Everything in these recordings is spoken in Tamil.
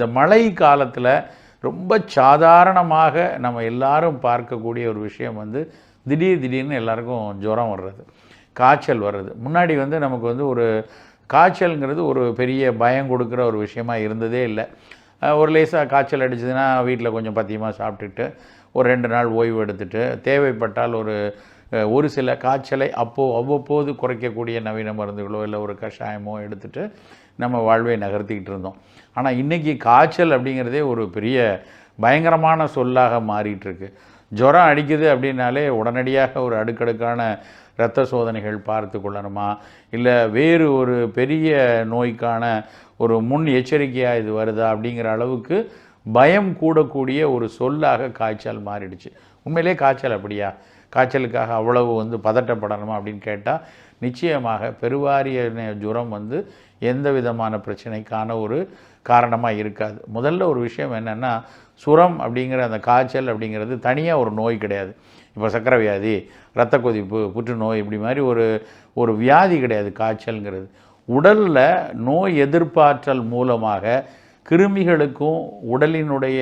இந்த மழை காலத்தில் ரொம்ப சாதாரணமாக நம்ம எல்லாரும் பார்க்கக்கூடிய ஒரு விஷயம் வந்து திடீர் திடீர்னு எல்லாருக்கும் ஜுரம் வர்றது காய்ச்சல் வர்றது. முன்னாடி வந்து நமக்கு வந்து ஒரு காய்ச்சல்ங்கிறது ஒரு பெரிய பயம் கொடுக்குற ஒரு விஷயமா இருந்ததே இல்லை. ஒரு லேசாக காய்ச்சல் அடிச்சதுன்னா வீட்டில் கொஞ்சம் பத்தியமாக சாப்பிட்டுட்டு ஒரு ரெண்டு நாள் ஓய்வு எடுத்துட்டு தேவைப்பட்டால் ஒரு ஒரு சில காய்ச்சலை அப்போது அவ்வப்போது குறைக்கக்கூடிய நவீன மருந்துகளோ இல்லை ஒரு கஷாயமோ எடுத்துட்டு நம்ம வாழ்வை நகர்த்திக்கிட்டு இருந்தோம். ஆனால் இன்றைக்கி காய்ச்சல் அப்படிங்கிறதே ஒரு பெரிய பயங்கரமான சொல்லாக மாறிட்டுருக்கு ஜுரம் அடிக்குது அப்படின்னாலே உடனடியாக ஒரு அடுக்கடுக்கான இரத்த சோதனைகள் பார்த்து கொள்ளணுமா? இல்லை வேறு ஒரு பெரிய நோய்க்கான ஒரு முன் எச்சரிக்கையாக இது வருதா அப்படிங்கிற அளவுக்கு பயம் கூடக்கூடிய ஒரு சொல்லாக காய்ச்சல் மாறிடுச்சு. உண்மையிலே காய்ச்சல் அப்படியா? காய்ச்சலுக்காக அவ்வளவு வந்து பதட்டப்படணுமா அப்படின்னு கேட்டால் நிச்சயமாக பெருவாரிய ஜுரம் வந்து எந்த விதமான பிரச்சனைக்கான ஒரு காரணமாக இருக்காது. முதல்ல ஒரு விஷயம் என்னென்னா சுரம் அப்படிங்கிற அந்த காய்ச்சல் அப்படிங்கிறது தனியாக ஒரு நோய் கிடையாது. இப்போ சக்கரை வியாதி இரத்த கொதிப்பு புற்றுநோய் இப்படி மாதிரி ஒரு ஒரு வியாதி கிடையாது காய்ச்சல்ங்கிறது. உடலில் நோய் எதிர்ப்பாற்றல் மூலமாக கிருமிகளுக்கும் உடலினுடைய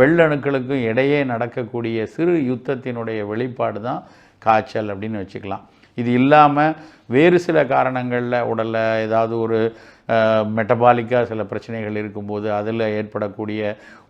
வெள்ளணுக்களுக்கும் இடையே நடக்கக்கூடிய சிறு யுத்தத்தினுடைய வெளிப்பாடு தான் காய்ச்சல் அப்படின்னு வச்சுக்கலாம். இது இல்லாமல் வேறு சில காரணங்களில் உடலில் ஏதாவது ஒரு மெட்டபாலிக்காக சில பிரச்சனைகள் இருக்கும்போது அதில் ஏற்படக்கூடிய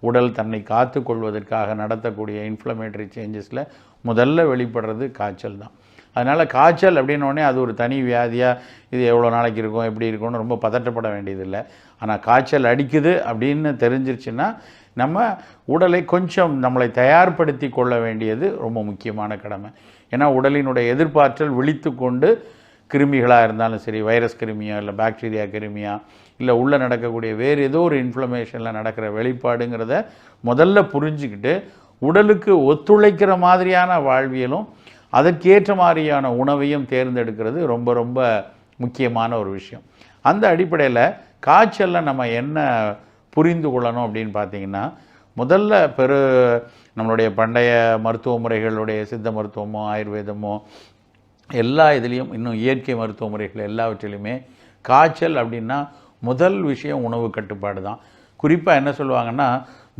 உடல் தன்னை காத்து கொள்வதற்காக நடத்தக்கூடிய இன்ஃப்ளமேட்டரி சேஞ்சஸில் முதல்ல வெளிப்படுறது காய்ச்சல் தான். அதனால் காய்ச்சல் அப்படின்னோடனே அது ஒரு தனி வியாதியாக இது எவ்வளோ நாளைக்கு இருக்கும் எப்படி இருக்கும்னு ரொம்ப பதட்டப்பட வேண்டியதில்லை. ஆனால் காய்ச்சல் அடிக்குது அப்படின்னு தெரிஞ்சிருச்சுன்னா நம்ம உடலை கொஞ்சம் நம்மளை தயார்படுத்தி கொள்ள வேண்டியது ரொம்ப முக்கியமான கடமை. ஏன்னா உடலினுடைய எதிர்பார்த்தல் விழித்து கொண்டு கிருமிகளாக இருந்தாலும் சரி வைரஸ் கிருமியா இல்லை பாக்டீரியா கிருமியா இல்லை உள்ளே நடக்கக்கூடிய வேறு ஏதோ ஒரு இன்ஃப்ளமேஷனில் நடக்கிற வெளிப்பாடுங்கிறத முதல்ல புரிஞ்சுக்கிட்டு உடலுக்கு ஒத்துழைக்கிற மாதிரியான வாழ்வியலும் அதற்கேற்ற மாதிரியான உணவையும் தேர்ந்தெடுக்கிறது ரொம்ப ரொம்ப முக்கியமான ஒரு விஷயம். அந்த அடிப்படையில் காய்ச்சலில் நம்ம என்ன புரிந்து கொள்ளணும் அப்படின்னு பார்த்தீங்கன்னா முதல்ல பெரு நம்மளுடைய பண்டைய மருத்துவ முறைகளுடைய சித்த மருத்துவமோ ஆயுர்வேதமோ எல்லா இதுலேயும் இன்னும் இயற்கை மருத்துவ முறைகள் எல்லாவற்றிலையுமே காய்ச்சல் அப்படின்னா முதல் விஷயம் உணவு கட்டுப்பாடு தான். குறிப்பாக என்ன சொல்லுவாங்கன்னா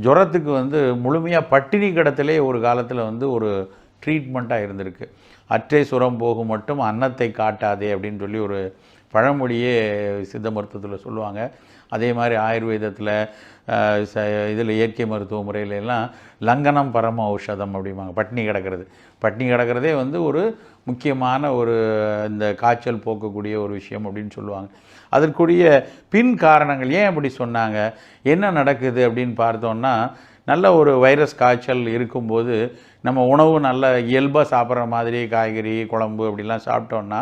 ஜுரத்துக்கு வந்து முழுமையாக பட்டினி கிடத்திலே ஒரு காலத்தில் வந்து ஒரு ட்ரீட்மெண்ட்டாக இருந்திருக்கு. அற்றை சுரம் போகும் மட்டும் அன்னத்தை காட்டாதே அப்படின்னு சொல்லி ஒரு பழமொழியே சித்த மருத்துவத்தில் சொல்லுவாங்க. அதே மாதிரி ஆயுர்வேதத்தில் இதில் இயற்கை மருத்துவ முறையில எல்லாம் லங்கனம் பரம ஔஷதம் அப்படிம்பாங்க. பட்னி கிடக்கிறது. பட்னி கிடக்கிறதே வந்து ஒரு முக்கியமான ஒரு இந்த காய்ச்சல் போக்கக்கூடிய ஒரு விஷயம் அப்படின்னு சொல்லுவாங்க. அதற்குரிய பின் காரணங்கள் ஏன் அப்படி சொன்னாங்க? என்ன நடக்குது அப்படின்னு பார்த்தோன்னா நல்ல ஒரு வைரஸ் காய்ச்சல் இருக்கும்போது நம்ம உணவு நல்ல இயல்பாக சாப்பிட்ற மாதிரி காய்கறி குழம்பு அப்படிலாம் சாப்பிட்டோம்னா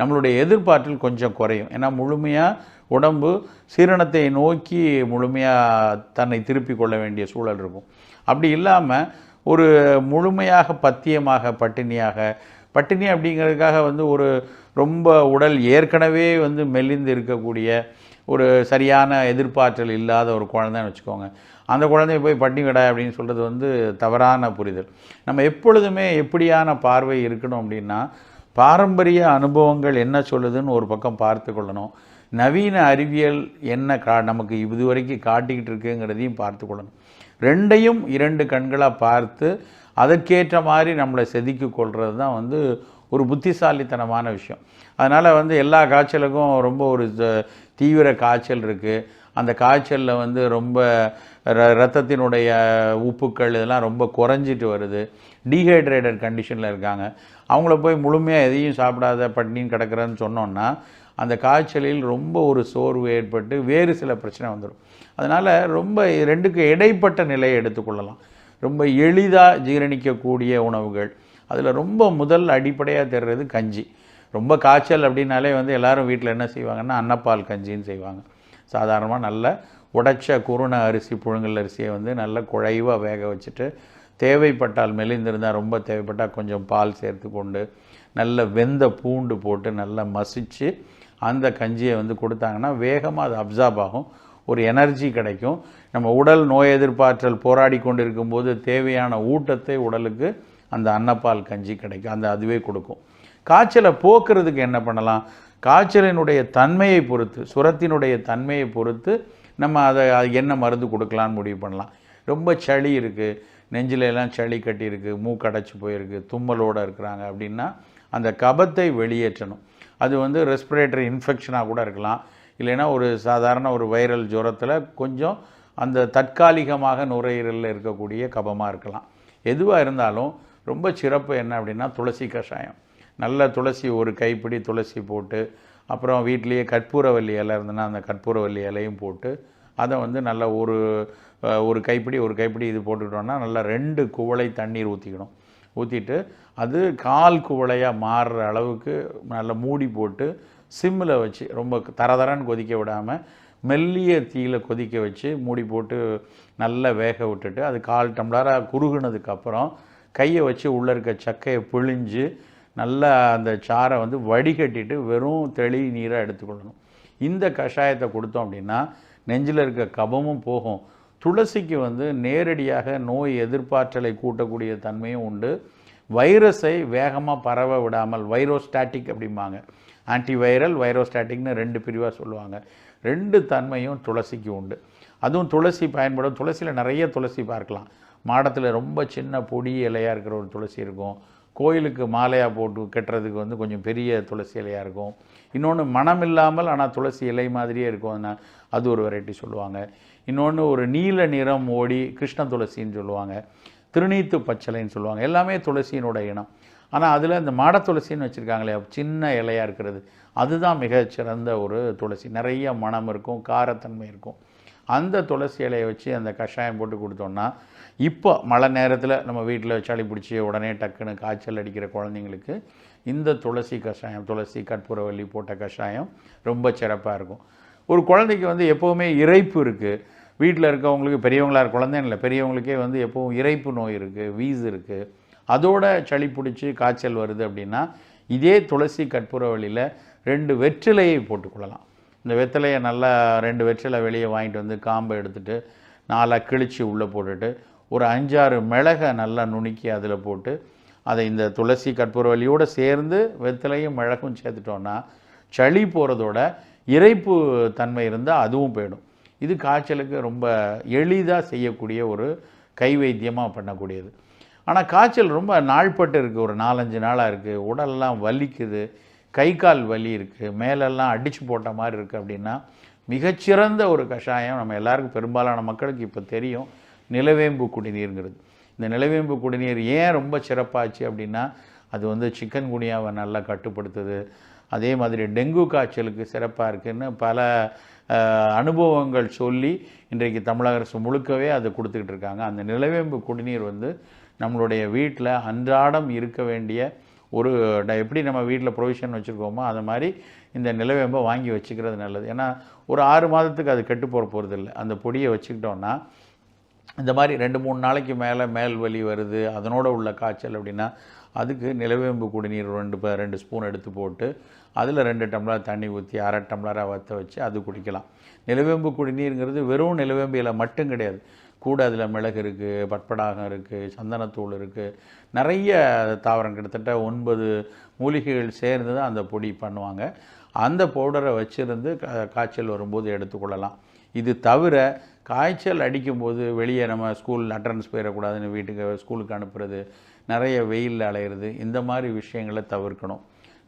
நம்மளுடைய எதிர்பார்ப்பில் கொஞ்சம் குறையும். ஏன்னா முழுமையாக உடம்பு சீரணத்தை நோக்கி முழுமையாக தன்னை திருப்பி கொள்ள வேண்டிய சூழல் இருக்கும். அப்படி இல்லாமல் ஒரு முழுமையாக பத்தியமாக பட்டினியாக பட்டினி அப்படிங்கிறதுக்காக வந்து ஒரு ரொம்ப உடல் ஏற்கனவே வந்து மெலிந்து இருக்கக்கூடிய ஒரு சரியான எதிர்பார்த்தல் இல்லாத ஒரு குழந்தைன்னு வச்சுக்கோங்க. அந்த குழந்தைய போய் பட்டினி விடா அப்படின்னு சொல்கிறது வந்து தவறான புரிதல். நம்ம எப்பொழுதுமே எப்படியான பார்வை இருக்கணும் அப்படின்னா பாரம்பரிய அனுபவங்கள் என்ன சொல்லுதுன்னு ஒரு பக்கம் பார்த்து கொள்ளணும். நவீன அறிவியல் என்ன கா நமக்கு இதுவரைக்கும் காட்டிக்கிட்டு இருக்குங்கிறதையும் பார்த்து கொள்ளணும். ரெண்டையும் இரண்டு கண்களாக பார்த்து அதற்கேற்ற மாதிரி நம்மளை செதுக்கி கொள்வது தான் வந்து ஒரு புத்திசாலித்தனமான விஷயம். அதனால் வந்து எல்லா காய்ச்சலுக்கும் ரொம்ப ஒரு தீவிர காய்ச்சல் இருக்குது அந்த காய்ச்சலில் வந்து ரொம்ப ர ரத்தத்தினுடைய உப்புக்கள் இதெல்லாம் ரொம்ப குறைஞ்சிட்டு வருது. டீஹைட்ரேட்டட் கண்டிஷனில் இருக்காங்க. அவங்கள போய் முழுமையாக எதையும் சாப்பிடாத பட்னின்னு கிடக்கிறேன்னு சொன்னோன்னா அந்த காய்ச்சலில் ரொம்ப ஒரு சோர்வு ஏற்பட்டு வேறு சில பிரச்சனை வந்துடும். அதனால் ரொம்ப ரெண்டுக்கு இடைப்பட்ட நிலையை எடுத்துக்கொள்ளலாம். ரொம்ப எளிதாக ஜீரணிக்கக்கூடிய உணவுகள். அதில் ரொம்ப முதல் அடிப்படையாக தெரிறது கஞ்சி. ரொம்ப காய்ச்சல் அப்படின்னாலே வந்து எல்லாரும் வீட்டில் என்ன செய்வாங்கன்னா அன்னப்பால் கஞ்சின்னு செய்வாங்க. சாதாரணமாக நல்ல உடைச்ச குருண அரிசி புழுங்கல் அரிசியை வந்து நல்ல குழைவாக வேக வச்சுட்டு தேவைப்பட்டால் மெலிந்திருந்தால் ரொம்ப தேவைப்பட்டால் கொஞ்சம் பால் சேர்த்து கொண்டு நல்ல வெந்த பூண்டு போட்டு நல்லா மசிச்சு அந்த கஞ்சியை வந்து கொடுத்தாங்கன்னா வேகமாக அது அப்சார்ப் ஆகும். ஒரு எனர்ஜி கிடைக்கும். நம்ம உடல் நோய் எதிர்ப்பாற்றல் போராடி கொண்டு இருக்கும்போது தேவையான ஊட்டத்தை உடலுக்கு அந்த அன்னப்பால் கஞ்சி கிடைக்கும். அந்த அதுவே கொடுக்கும். காய்ச்சலை போக்குறதுக்கு என்ன பண்ணலாம்? காய்ச்சலினுடைய தன்மையை பொறுத்து சுரத்தினுடைய தன்மையை பொறுத்து நம்ம அதை அது என்ன மருந்து கொடுக்கலான்னு முடிவு பண்ணலாம். ரொம்ப சளி இருக்குது நெஞ்சில எல்லாம் சளி கட்டியிருக்கு. மூக்கடைச்சி போயிருக்கு. தும்மலோடு இருக்கிறாங்க அப்படின்னா அந்த கபத்தை வெளியேற்றணும். அது வந்து ரெஸ்பிரேட்டரி இன்ஃபெக்ஷனாக கூட இருக்கலாம். இல்லைன்னா ஒரு சாதாரண ஒரு வைரல் ஜுரத்தில் கொஞ்சம் அந்த தற்காலிகமாக நுரையீரலில் இருக்கக்கூடிய கபமாக இருக்கலாம். எதுவாக இருந்தாலும் ரொம்ப சிறப்பு என்ன அப்படின்னா துளசி கஷாயம். நல்ல துளசி ஒரு கைப்பிடி துளசி போட்டு அப்புறம் வீட்லேயே கற்பூரவல்லி இலை இருந்ததுன்னா அந்த கற்பூரவல்லி இலையும் போட்டு அதை வந்து நல்லா ஒரு ஒரு கைப்பிடி ஒரு கைப்பிடி இது போட்டுக்கிட்டோம்னா நல்லா ரெண்டு குவளை தண்ணீர் ஊற்றிக்கணும் ஊற்றிட்டு அது கால் குவளையாக மாறுற அளவுக்கு நல்லா மூடி போட்டு சிம்மில் வச்சு ரொம்ப தரதரன்னு கொதிக்க விடாமல் மெல்லிய தீயில் கொதிக்க வச்சு மூடி போட்டு நல்லா வேக விட்டுட்டு அது கால் டம்ளராக குறுகுனதுக்கப்புறம் கையை வச்சு உள்ளே இருக்க சக்கையை பிழிஞ்சு நல்லா அந்த சாறை வந்து வடிகட்டிட்டு வெறும் தெளி நீராக எடுத்துக்கொள்ளணும். இந்த கஷாயத்தை கொடுத்தோம் அப்படின்னா நெஞ்சில் இருக்க கபமும் போகும். துளசிக்கு வந்து நேரடியாக நோய் எதிர்ப்பாற்றலை கூட்டக்கூடிய தன்மையும் உண்டு. வைரஸை வேகமாக பரவ விடாமல் வைரோஸ்டாட்டிக் அப்படிம்பாங்க. ஆன்டிவைரல் வைரோஸ்டாட்டிக்னு ரெண்டு பிரிவாக சொல்லுவாங்க. ரெண்டு தன்மையும் துளசிக்கு உண்டு. அதுவும் துளசி பயன்படும். துளசியில் நிறைய துளசி பார்க்கலாம். மாடத்தில் ரொம்ப சின்ன பொடி இலையாக இருக்கிற ஒரு துளசி இருக்கும். கோயிலுக்கு மாலையாக போட்டு கட்டுறதுக்கு வந்து கொஞ்சம் பெரிய துளசி இலையாக இருக்கும். இன்னொன்று மனம் இல்லாமல் ஆனால் துளசி இலை மாதிரியே இருக்கும். அது ஒரு வெரைட்டி சொல்லுவாங்க. இன்னொன்று ஒரு நீல நிறம் ஓடி கிருஷ்ண துளசின்னு சொல்லுவாங்க. திருநீத்து பச்சளைன்னு சொல்லுவாங்க. எல்லாமே துளசியினோட இனம். ஆனால் அதில் இந்த மாட துளசின்னு வச்சுருக்காங்களே சின்ன இலையாக இருக்கிறது. அதுதான் மிகச்சிறந்த ஒரு துளசி. நிறைய மணம் இருக்கும் காரத்தன்மை இருக்கும். அந்த துளசி இலையை வச்சு அந்த கஷாயம் போட்டு கொடுத்தோம்னா இப்போ மழை நேரத்தில் நம்ம வீட்டில் சளி பிடிச்சி உடனே டக்குன்னு காய்ச்சல் அடிக்கிற குழந்தைங்களுக்கு இந்த துளசி கஷாயம் துளசி கற்பூரவல்லி போட்ட கஷாயம் ரொம்ப சிறப்பாக இருக்கும். ஒரு குழந்தைக்கு வந்து எப்போவுமே இறைப்பு இருக்குது வீட்டில் இருக்கவங்களுக்கு பெரியவங்களாக குழந்தைன்னு இல்லை பெரியவங்களுக்கே வந்து எப்போவும் இறைப்பு நோய் இருக்குது வீஸ் இருக்குது அதோட சளி பிடிச்சி காய்ச்சல் வருது அப்படின்னா இதே துளசி கற்பூரவள்ளியில் ரெண்டு வெற்றிலையை போட்டுக்கொள்ளலாம் இந்த வெற்றிலையை நல்லா ரெண்டு வெற்றிலை வெளியே வாங்கிட்டு வந்து காம்பை எடுத்துட்டு நாலாக கிழிச்சு உள்ளே போட்டுட்டு ஒரு அஞ்சாறு மிளகை நல்லா நுணுக்கி அதில் போட்டு அதை இந்த துளசி கற்பூரவல்லியோடு சேர்ந்து வெத்தலையும் மிளகும் சேர்த்துட்டோன்னா சளி போகிறதோட இறைப்பு தன்மை இருந்தால் அதுவும் போயிடும். இது காய்ச்சலுக்கு ரொம்ப எளிதாக செய்யக்கூடிய ஒரு கை வைத்தியமாக பண்ணக்கூடியது. ஆனால் காய்ச்சல் ரொம்ப நாள்பட்டு இருக்குது ஒரு நாலஞ்சு நாளாக இருக்குது உடலெல்லாம் வலிக்குது. கை கால் வலி இருக்குது மேலெல்லாம் அடித்து போட்ட மாதிரி இருக்குது அப்படின்னா மிகச்சிறந்த ஒரு கஷாயம் நம்ம எல்லாருக்கும் பெரும்பாலான மக்களுக்கு இப்போ தெரியும். நிலவேம்பு குடிநீருங்கிறது. இந்த நிலவேம்பு குடிநீர் ஏன் ரொம்ப சிறப்பாச்சு அப்படின்னா அது வந்து சிக்கன் குனியாவை நல்லா கட்டுப்படுத்துது. அதே மாதிரி டெங்கு காய்ச்சலுக்கு சிறப்பாக இருக்குதுன்னு பல அனுபவங்கள் சொல்லி இன்றைக்கு தமிழக அரசு முழுக்கவே அதை கொடுத்துக்கிட்டு இருக்காங்க. அந்த நிலவேம்பு குடிநீர் வந்து நம்மளுடைய வீட்டில் அன்றாடம் இருக்க வேண்டிய ஒரு ட- எப்படி நம்ம வீட்டில் ப்ரொவிஷன் வச்சுருக்கோமோ அது மாதிரி இந்த நிலவேம்பை வாங்கி வச்சுக்கிறது நல்லது. ஏன்னா ஒரு ஆறு மாதத்துக்கு அது கெட்டு போகிற போகிறதில்ல அந்த பொடியை வச்சுக்கிட்டோன்னா இந்த மாதிரி ரெண்டு மூணு நாளைக்கு மேலே மேல் வலி வருது அதனோட உள்ள காய்ச்சல் அப்படின்னா அதுக்கு நிலவேம்பு குடிநீர் ரெண்டு ப- ரெண்டு ஸ்பூன் எடுத்து போட்டு அதில் ரெண்டு டம்ளர் தண்ணி ஊற்றி அரை டம்ளராக வற்ற வச்சு அது குடிக்கலாம். நிலவேம்பு குடிநீருங்கிறது வெறும் நிலவேம்பு மட்டும் கிடையாது. கூட அதில் மிளகு இருக்குது பட்படாகம் இருக்குது சந்தனத்தூள் இருக்குது நிறைய தாவரம் கிட்டத்தட்ட ஒன்பது மூலிகைகள் சேர்ந்து தான் அந்த பொடி பண்ணுவாங்க. அந்த பவுடரை வச்சுருந்து காய்ச்சல் வரும்போது எடுத்துக்கொள்ளலாம். இது தவிர காய்ச்சல் அடிக்கும்போது வெளியே நம்ம ஸ்கூல் அட்டண்டன்ஸ் போயிடக்கூடாதுன்னு வீட்டுக்கு ஸ்கூலுக்கு அனுப்புறது நிறைய வெயிலில் அலையிறது இந்த மாதிரி விஷயங்களை தவிர்க்கணும்.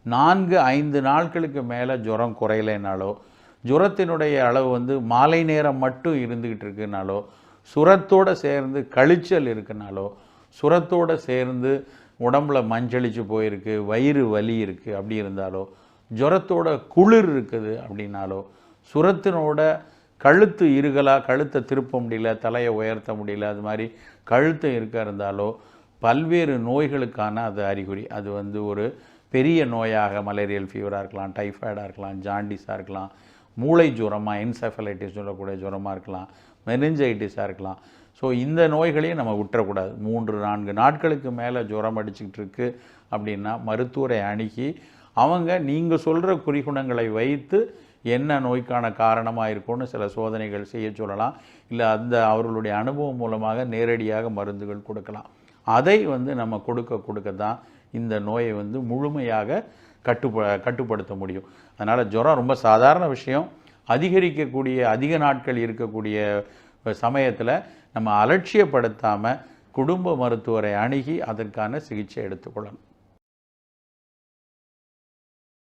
நான்கு ஐந்து நாட்களுக்கு மேலே ஜுரம் குறையலைனாலோ ஜுரத்தினுடைய அளவு வந்து மாலை நேரம் மட்டும் இருந்துக்கிட்டு இருக்குனாலோ சுரத்தோடு சேர்ந்து கழிச்சல் இருக்குனாலோ சுரத்தோடு சேர்ந்து உடம்புல மஞ்சளிச்சு போயிருக்கு வயிறு வலி இருக்குது அப்படி இருந்தாலோ ஜுரத்தோட குளிர் இருக்குது அப்படின்னாலோ சுரத்தினோட கழுத்து இருகலாக கழுத்தை திருப்ப முடியல தலையை உயர்த்த முடியல அது மாதிரி கழுத்து இருக்க இருந்தாலோ பல்வேறு நோய்களுக்கான அது அறிகுறி. அது வந்து ஒரு பெரிய நோயாக மலேரியல் ஃபீவராக இருக்கலாம் டைஃபாய்டாக இருக்கலாம் ஜாண்டிஸாக இருக்கலாம் மூளை ஜுரமாக என்செஃபலைட்டிஸ் சொல்லக்கூடிய ஜுரமாக இருக்கலாம் மெனிஞ்சைட்டிஸாக இருக்கலாம். ஸோ இந்த நோய்களையும் நம்ம விட்டுறக்கூடாது. மூன்று நான்கு நாட்களுக்கு மேலே ஜுரம் அடிச்சுக்கிட்டு இருக்கு அப்படின்னா மருத்துவரை அணுகி அவங்க நீங்கள் சொல்கிற குறிகுணங்களை வைத்து என்ன நோய்க்கான காரணமாக இருக்கும்னு சில சோதனைகள் செய்ய சொல்லலாம். இல்லை அந்த அவர்களுடைய அனுபவம் மூலமாக நேரடியாக மருந்துகள் கொடுக்கலாம். அதை வந்து நம்ம கொடுக்க கொடுக்க தான் இந்த நோயை வந்து முழுமையாக கட்டுப்ப கட்டுப்படுத்த முடியும். அதனால் ஜுரம் ரொம்ப சாதாரண விஷயம். அதிகரிக்கக்கூடிய அதிக நாட்கள் இருக்கக்கூடிய சமயத்தில் நம்ம அலட்சியப்படுத்தாமல் குடும்ப மருத்துவரை அணுகி அதற்கான சிகிச்சை எடுத்துக்கொள்ளணும்.